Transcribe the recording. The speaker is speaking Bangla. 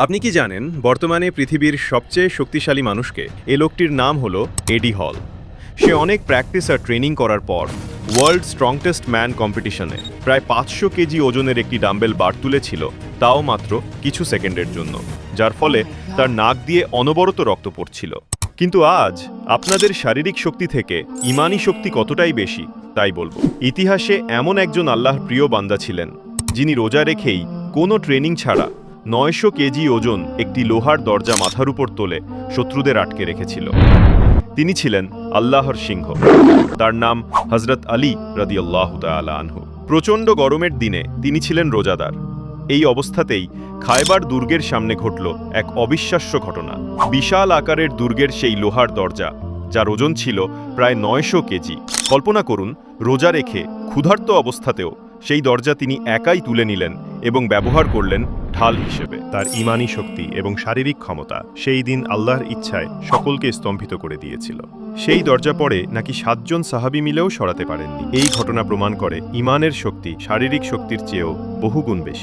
আপনি কি জানেন বর্তমানে পৃথিবীর সবচেয়ে শক্তিশালী মানুষকে এ লোকটির নাম হলো এডি হল। সে অনেক প্র্যাকটিস আর ট্রেনিং করার পর ওয়ার্ল্ড স্ট্রংটেস্ট ম্যান কম্পিটিশনে প্রায় পাঁচশো কেজি ওজনের একটি ডাম্বেল বার তুলেছিল তাও মাত্র কিছু সেকেন্ডের জন্য যার ফলে তার নাক দিয়ে অনবরত রক্ত পড়ছিল। কিন্তু আজ আপনাদের শারীরিক শক্তি থেকে ইমানি শক্তি কতটাই বেশি তাই বলব। ইতিহাসে এমন একজন আল্লাহর প্রিয় বান্দা ছিলেন যিনি রোজা রেখেই কোনো ট্রেনিং ছাড়া নয়শো কেজি ওজন একটি লোহার দরজা মাথার উপর তোলে, শত্রুদের আটকে রেখেছিল। তিনি ছিলেন আল্লাহর সিংহ। তার নাম হজরত আলী রাদিয়াল্লাহু তাআলা আনহু। প্রচণ্ড গরমের দিনে তিনি ছিলেন রোজাদার। এই অবস্থাতেই খায়বার দুর্গের সামনে ঘটল এক অবিশ্বাস্য ঘটনা। বিশাল আকারের দুর্গের সেই লোহার দরজা, যার ওজন ছিল প্রায় নয়শো কেজি। কল্পনা করুন, রোজা রেখে ক্ষুধার্ত অবস্থাতেও সেই দরজা তিনি একাই তুলে নিলেন এবং ব্যবহার করলেন ঢাল হিসেবে। তার ইমানি শক্তি এবং শারীরিক ক্ষমতা সেই দিন আল্লাহর ইচ্ছায় সকলকে স্তম্ভিত করে দিয়েছিল। সেই দরজা পরে নাকি সাতজন সাহাবি মিলেও সরাতে পারেননি। এই ঘটনা প্রমাণ করে ইমানের শক্তি শারীরিক শক্তির চেয়েও বহুগুণ বেশি।